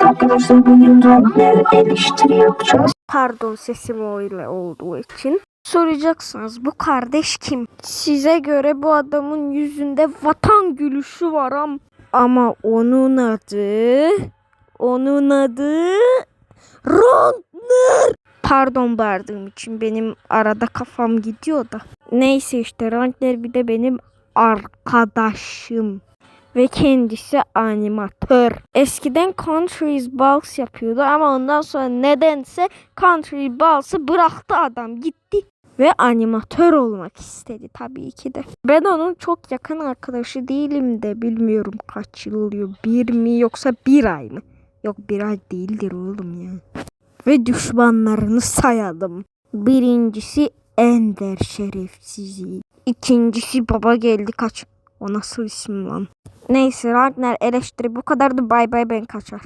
Arkadaşlar bugün Ragnar eleştiri. Pardon sesim öyle olduğu için. Soracaksınız bu kardeş kim? Size göre bu adamın yüzünde vatan gülüşü var am ama onun adı onun adı Ragnar. Pardon bağırdığım için benim arada kafam gidiyor da. Neyse işte Ragnar bir de benim arkadaşım ve kendisi animatör. Eskiden Country's Balls yapıyordu ama ondan sonra nedense Country Balls'ı bıraktı adam gitti ve animatör olmak istedi tabii ki de. Ben onun çok yakın arkadaşı değilim de bilmiyorum kaç yıl oluyor. Bir mi yoksa bir ay mı? Yok bir ay değildir oğlum ya. Ve düşmanlarını sayalım. Birincisi Ender şerefsizi. İkincisi baba geldi kaç. O nasıl isim lan? Neyse Ragnar eleştiri bu kadardı. Bay bay ben kaçar.